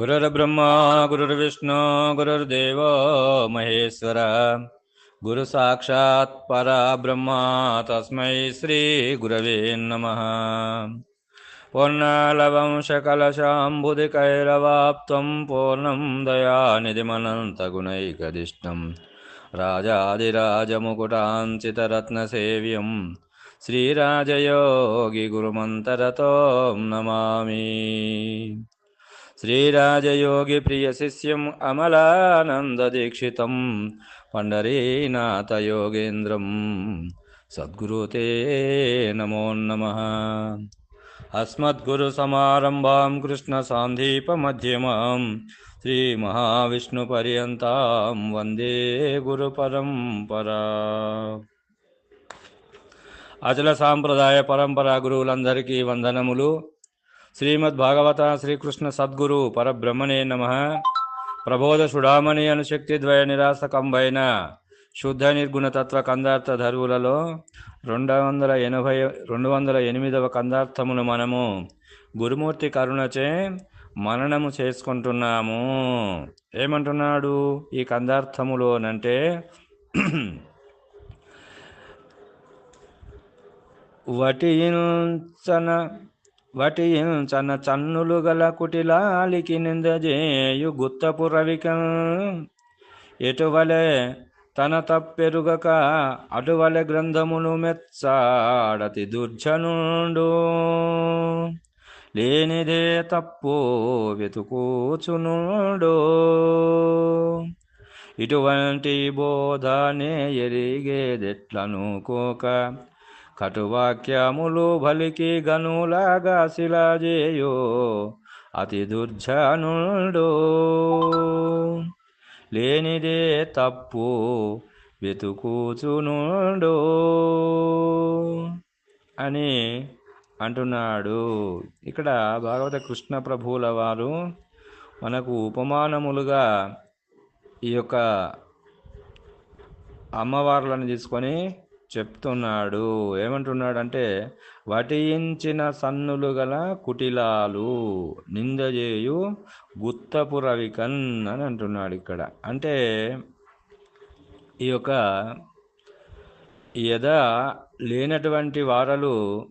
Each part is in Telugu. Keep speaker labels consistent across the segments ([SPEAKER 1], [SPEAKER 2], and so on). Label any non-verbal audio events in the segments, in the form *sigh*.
[SPEAKER 1] गुरुर्ब्रह्मा गुरुर्विष्णु गुरुर्देव महेश्वर। गुरु साक्षात् परब्रह्मा तस्मै श्रीगुरवे नमः। पूर्णालवंशकलशाम्बुधिकैरवाप्तं पूर्णं दयानिधिमनन्तगुणैकदिष्टं। राजाधिराजमुकुटाञ्चितरत्नसेव्यं। श्रीराजयोगिगुरुमन्तरतो नमामि श्रीराजयोगिप्रियशिष्यम् अमलानन्ददीक्षितं पण्डरीनाथयोगेन्द्रं सद्गुरु ते नमो नमः अस्मद्गुरुसमारम्भां कृष्णसान्धीपमध्यमां श्रीमहाविष्णुपर्यन्तां वन्दे గురుపరంపరా అచల సాంప్రదాయ పరంపరా గురువులందరికీ వందనములు శ్రీమద్ భాగవత శ్రీకృష్ణ సద్గురు పరబ్రహ్మణే నమ. ప్రబోధ సుడామణి అనుశక్తి ద్వయ నిరాసకంబైన శుద్ధ నిర్గుణ తత్వ కందార్థ ధరువులలో రెండు వందల ఎనభై రెండు వందల ఎనిమిదవ కందార్థమును మనము గురుమూర్తి కరుణచే మననము చేసుకుంటున్నాము. ఏమంటున్నాడు ఈ కందార్థములోనంటే *clears throat* వటించన వటించన చన్నులు గల కుటిలాలికి నిందజేయు గుత్తపు రవిక ఎటువలే తన తప్పెరుగక అటువలె గ్రంథమును మెచ్చాడతి దుర్జనుండు. లేనిదే తప్పు వెతుకూచునుడు. ఇటువంటి బోధనే ఎరిగేదెట్లనుకోక కటువాక్యములు బలికి గనులాగా శిలాజేయో అతి దుర్జనుడు. లేనిదే తప్పు వెతుకుచునుడు అని అంటున్నాడు. ఇక్కడ భాగవత కృష్ణ ప్రభువుల వారు మనకు ఉపమానములుగా ఈ యొక్క అమ్మవార్లను తీసుకొని చెప్తున్నాడు. ఏమంటున్నాడు అంటే వటించిన సన్నులు గల కుటిలాలు నిందజేయు గుత్తపు రవికన్ అని అంటున్నాడు ఇక్కడ. అంటే ఈ యొక్క ఎద లేనటువంటి వారలు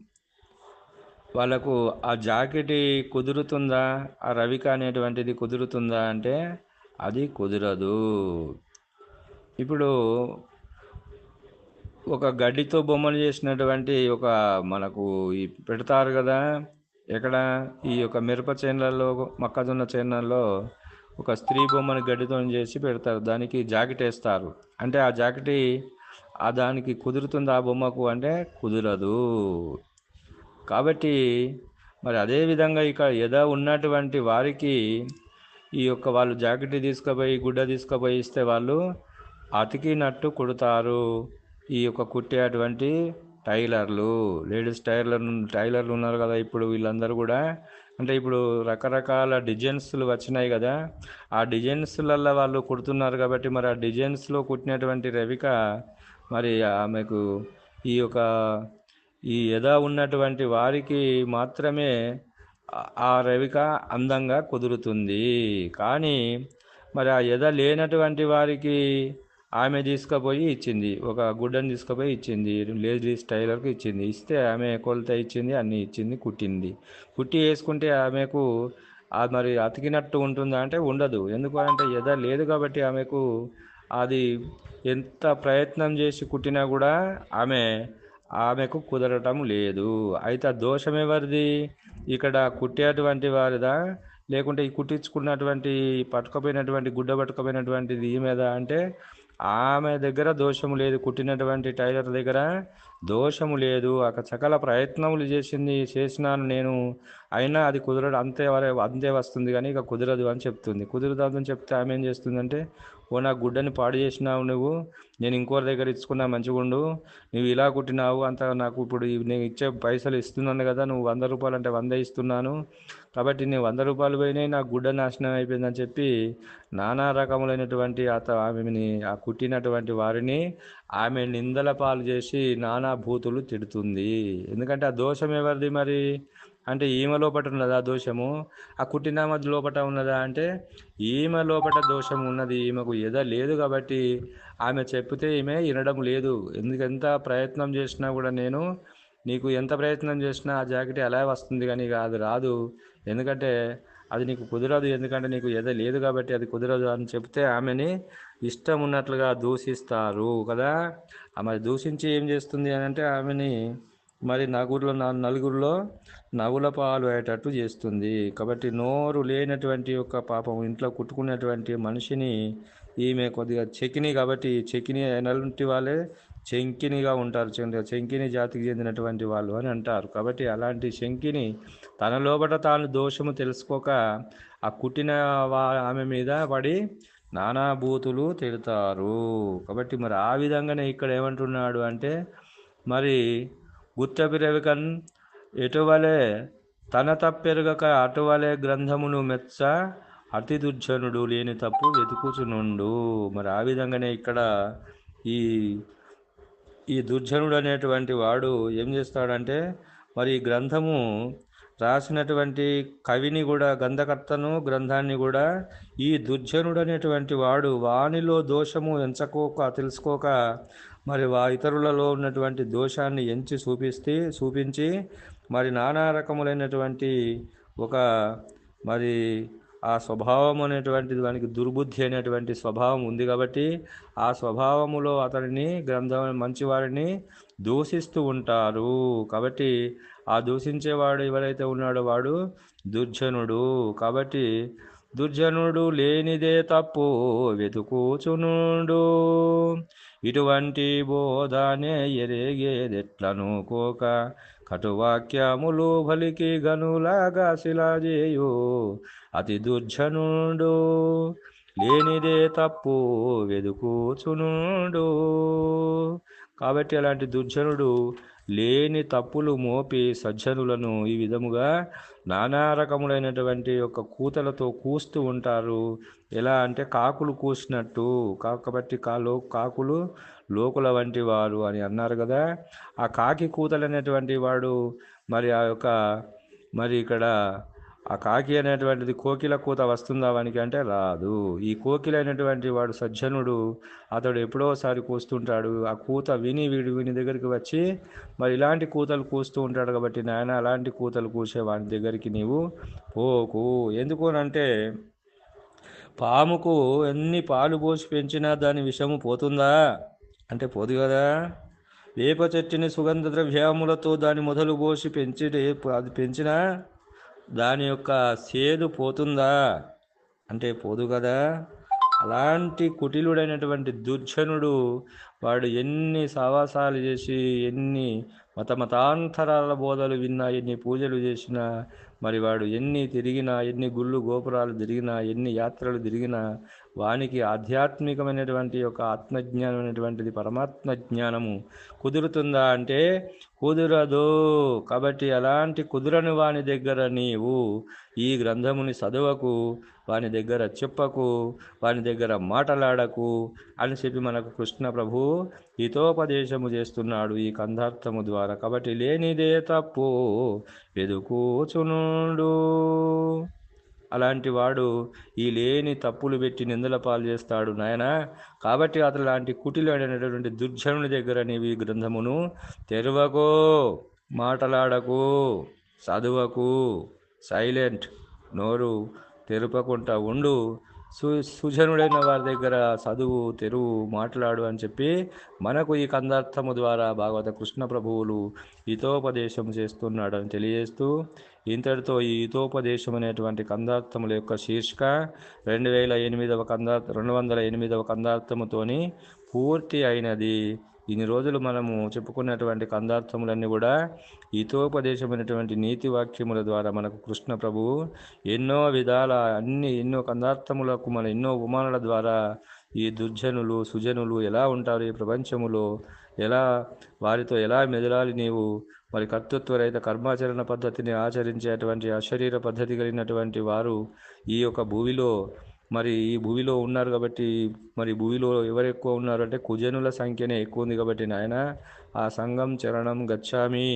[SPEAKER 1] వాళ్ళకు ఆ జాకెట్ కుదురుతుందా? ఆ రవిక అనేటువంటిది కుదురుతుందా? అంటే అది కుదరదు. ఇప్పుడు ఒక గడ్డితో బొమ్మలు చేసినటువంటి ఒక మనకు ఈ పెడతారు కదా ఎక్కడ? ఈ యొక్క మిరప చేనులలో మొక్కజొన్న చేనులలో ఒక స్త్రీ బొమ్మను గడ్డితో చేసి పెడతారు. దానికి జాకెట్ వేస్తారు. అంటే ఆ జాకెట్ ఆ దానికి కుదురుతుంది ఆ బొమ్మకు అంటే కుదరదు. కాబట్టి మరి అదే విధంగా ఎదా ఉన్నటువంటి వారికి ఈ యొక్క వాళ్ళు జాకెట్ తీసుకుపోయి గుడ్డ తీసుకుపోయి ఇస్తే వాళ్ళు అతికినట్టు కుడతారు. ఈ యొక్క కుట్టేటువంటి టైలర్లు లేడీస్ టైలర్ టైలర్లు ఉన్నారు కదా ఇప్పుడు వీళ్ళందరూ కూడా. అంటే ఇప్పుడు రకరకాల డిజైన్స్లు వచ్చినాయి కదా. ఆ డిజైన్స్లలో వాళ్ళు కుడుతున్నారు కాబట్టి మరి ఆ డిజైన్స్లో కుట్టినటువంటి రవిక మరి ఆమెకు ఈ యొక్క ఈ ఎద ఉన్నటువంటి వారికి మాత్రమే ఆ రవిక అందంగా కుదురుతుంది. కానీ మరి ఆ ఎద లేనటువంటి వారికి ఆమె తీసుకుపోయి ఇచ్చింది. ఒక గుడ్డని తీసుకుపోయి ఇచ్చింది. లేడీస్ టైలర్కి ఇచ్చింది. ఇస్తే ఆమె కొలత ఇచ్చింది అన్నీ ఇచ్చింది కుట్టింది. కుట్టి వేసుకుంటే ఆమెకు మరి అతికినట్టు ఉంటుందా అంటే ఉండదు. ఎందుకు అంటే ఎద లేదు కాబట్టి ఆమెకు అది ఎంత ప్రయత్నం చేసి కుట్టినా కూడా ఆమె ఆమెకు కుదరటం లేదు. అయితే ఆ దోషం ఎవరిది? ఇక్కడ కుట్టేటువంటి వారిదా? లేకుంటే ఈ కుట్టించుకున్నటువంటి పట్టుకపోయినటువంటి గుడ్డ పట్టుకపోయినటువంటిది మీద అంటే ఆమె దగ్గర దోషము లేదు. కుట్టినటువంటి టైలర్ దగ్గర దోషము లేదు. ఒక సకల ప్రయత్నములు చేసింది చేసినాను నేను. అయినా అది కుదరదు అంతే వరే అంతే వస్తుంది కానీ ఇక కుదరదు అని చెప్తుంది. కుదరదు అని చెప్తే ఆమె ఏం చేస్తుందంటే ఓ నా గుడ్డని పాడు చేసినావు నువ్వు. నేను ఇంకోరి దగ్గర ఇచ్చుకున్నా మంచిగుండు. నువ్వు ఇలా కుట్టినావు అంత నాకు ఇప్పుడు నేను ఇచ్చే పైసలు ఇస్తున్నాను కదా నువ్వు వంద రూపాయలు అంటే వంద ఇస్తున్నాను. కాబట్టి నేను వంద రూపాయలు పోయినాయి నా గుడ్డ నాశనం అయిపోయిందని చెప్పి నానా రకములైనటువంటి అత ఆమెని ఆ కుట్టినటువంటి వారిని ఆమె నిందల పాలు చేసి నానా భూతులు తిడుతుంది. ఎందుకంటే ఆ దోషం ఎవరిది మరి? అంటే ఈమె లోపట ఉన్నదా దోషము? ఆ కుటినామ లోపట ఉన్నదా? అంటే ఈమె లోపట దోషం ఉన్నది ఈమెకు ఎద లేదు కాబట్టి ఆమె చెప్తే ఈమె వినడం లేదు. ఎందుకంత ప్రయత్నం చేసినా కూడా నేను నీకు ఎంత ప్రయత్నం చేసినా ఆ జాకెట్ అలా వస్తుంది కానీ అది రాదు. ఎందుకంటే అది నీకు కుదరదు. ఎందుకంటే నీకు ఎద లేదు కాబట్టి అది కుదరదు అని చెప్తే ఆమెని ఇష్టం ఉన్నట్లుగా దూషిస్తారు కదా. ఆమె మరి దూషించి ఏం చేస్తుంది అని అంటే ఆమెని మరి నగురులో నా- నలుగురిలో నగుల పాలు అయ్యేటట్టు చేస్తుంది. కాబట్టి నోరు లేనటువంటి ఒక పాపం ఇంట్లో కుట్టుకున్నటువంటి మనిషిని ఈమె కొద్దిగా చెకిని కాబట్టి చెకిని అయినటువంటి వాళ్ళే చెంకినిగా ఉంటారు. చెం- చెంకిని జాతికి చెందినటువంటి వాళ్ళు అని అంటారు. కాబట్టి అలాంటి శంకిని తన లోపల తాను దోషము తెలుసుకోక ఆ కుట్టిన వా ఆమె మీద పడి నానాభూతులు తిడతారు. కాబట్టి మరి ఆ విధంగానే ఇక్కడ ఏమంటున్నాడు అంటే మరి గుత్తపిరవికన్ ఎటువలే తన తప్పెరగక అటువలే గ్రంథమును మెచ్చ అతి దుర్జనుడు లేని తప్పు వెతుకుచునుండు. మరి ఆ విధంగానే ఇక్కడ ఈ ఈ దుర్జనుడు అనేటువంటి వాడు ఏం చేస్తాడంటే మరి ఈ గ్రంథము రాసినటువంటి కవిని కూడా గంధకర్తను గ్రంథాన్ని కూడా ఈ దుర్జనుడు అనేటువంటి వాడు వానిలో దోషము ఎంచకోక తెలుసుకోక మరి వా ఇతరులలో ఉన్నటువంటి దోషాన్ని ఎంచి చూపిస్తే చూపించి మరి నానా రకములైనటువంటి ఒక మరి ఆ స్వభావం అనేటువంటి దానికి దుర్బుద్ధి అనేటువంటి స్వభావం ఉంది కాబట్టి ఆ స్వభావములో అతడిని గ్రంథం మంచివారిని దూషిస్తూ ఉంటారు. కాబట్టి ఆ దూషించేవాడు ఎవరైతే ఉన్నాడో వాడు దుర్జనుడు. కాబట్టి దుర్జనుడు లేనిదే తప్పు వెతుకుచునుడు. ఇటువంటి బోధనే ఎరేగేదెట్లను కోక కటువాక్యములు బలికి గనులాగా శిలాజేయు. అతి దుర్జనుడు లేనిదే తప్పు వెదుకుచునుడు. కాబట్టి అలాంటి దుర్జనుడు లేని తప్పులు మోపి సజ్జనులను ఈ విధముగా నానా రకములైనటువంటి యొక్క కూతలతో కూస్తూ ఉంటారు. ఎలా అంటే కాకులు కూసినట్టు. కా- కాబట్టి కాలో కాకులు లోకుల వంటి వారు అని అన్నారు కదా. ఆ కాకి కూతలు అనేటువంటి వాడు మరి ఆ యొక్క మరి ఇక్కడ ఆ కాకి అనేటువంటిది కోకిల కూత వస్తుందా వానికి అంటే రాదు. ఈ కోకిల అనేటువంటి వాడు సజ్జనుడు అతడు ఎప్పుడోసారి కూస్తుంటాడు. ఆ కూత విని వీడు వీని దగ్గరికి వచ్చి మరి ఇలాంటి కూతలు కూస్తూ ఉంటాడు కాబట్టి నాయన అలాంటి కూతలు కూసే వాని దగ్గరికి నీవు పోకు. ఎందుకు అంటే పాముకు ఎన్ని పాలు పోసి పెంచినా దాని విషము పోతుందా? అంటే పోదు కదా. వేప చెట్టుని సుగంధ ద్రవ్యములతో దాని మొదలు పోసి పెంచి అది పెంచినా దాని యొక్క సేదు పోతుందా? అంటే పోదు కదా. అలాంటి కుటిలుడైనటువంటి దుర్జనుడు వాడు ఎన్ని సావాసాలు చేసి ఎన్ని మత మతాంతరాల బోధలు విన్నా ఎన్ని పూజలు చేసినా మరి వాడు ఎన్ని తిరిగినా ఎన్ని గుళ్ళు గోపురాలు తిరిగినా ఎన్ని యాత్రలు తిరిగినా వానికి ఆధ్యాత్మికమైనటువంటి యొక్క ఆత్మజ్ఞానం అనేటువంటిది పరమాత్మ జ్ఞానము కుదురుతుందా అంటే కుదురదు. కాబట్టి అలాంటి కుదురని వాని దగ్గర నీవు ఈ గ్రంథముని చదవకు వాని దగ్గర చెప్పకు వాని దగ్గర మాటలాడకు అని చెప్పి మనకు కృష్ణ ప్రభు హితోపదేశము చేస్తున్నాడు ఈ కందార్థము ద్వారా. కాబట్టి లేనిదే తప్పు ఎదుకూచునుండు అలాంటి వాడు ఈ లేని తప్పులు పెట్టి నిందల పాలు చేస్తాడు నాయన. కాబట్టి అతను లాంటి కుటిలైనటువంటి దుర్జనుని దగ్గర నీవి గ్రంథమును తెరవకు మాటలాడకు చదువకు సైలెంట్ నోరు తెరపకుండా ఉండు. సు సుజనుడైన వారి దగ్గర చదువు తెరువు మాట్లాడు అని చెప్పి మనకు ఈ కందార్థము ద్వారా భాగవత కృష్ణ ప్రభువులు హితోపదేశం చేస్తున్నాడు అని తెలియజేస్తూ ఇంతటితో ఈ హితోపదేశం అనేటువంటి కందార్థముల యొక్క శీర్షిక రెండు వేల ఎనిమిదవ కందార్ రెండు వందల ఎనిమిదవ కందార్థముతోని పూర్తి అయినది. ఇన్ని రోజులు మనము చెప్పుకున్నటువంటి కందార్థములన్నీ కూడా హితోపదేశమైనటువంటి నీతి వాక్యముల ద్వారా మనకు కృష్ణ ప్రభువు ఎన్నో విధాల అన్ని ఎన్నో కందార్థములకు మన ఎన్నో ఉపమానాల ద్వారా ఈ దుర్జనులు సుజనులు ఎలా ఉంటారు ఈ ప్రపంచములో? ఎలా వారితో ఎలా మెదలాలి నీవు? మరి కర్తృత్వరహిత కర్మాచరణ పద్ధతిని ఆచరించేటువంటి అశరీర పద్ధతి కలిగినటువంటి వారు ఈ యొక్క భూమిలో మరి ఈ భూమిలో ఉన్నారు కాబట్టి మరి భూమిలో ఎవరు ఎక్కువ ఉన్నారు అంటే కుజనుల సంఖ్యనే ఎక్కువ ఉంది కాబట్టి నాయన ఆ సంఘం చరణం గచ్చామి.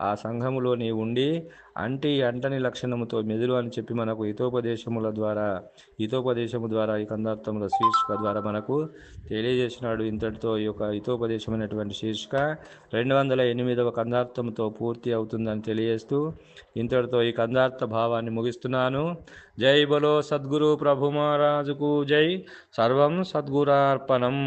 [SPEAKER 1] ఆ సంఘములో నీ ఉండి అంటి అంటని లక్షణముతో మెదులు అని చెప్పి మనకు హితోపదేశముల ద్వారా హితోపదేశము ద్వారా ఈ కందార్థముల శీర్షిక ద్వారా మనకు తెలియజేసినాడు ఇంతటితో ఈ యొక్క హితోపదేశమైనటువంటి శీర్షిక. రెండు వందల ఎనిమిదవ కందార్థంతో పూర్తి అవుతుందని తెలియజేస్తూ ఇంతటితో ఈ కందార్థ భావాన్ని ముగిస్తున్నాను. జై బలో సద్గురు ప్రభు మహారాజుకు జై. సర్వం సద్గురార్పణం.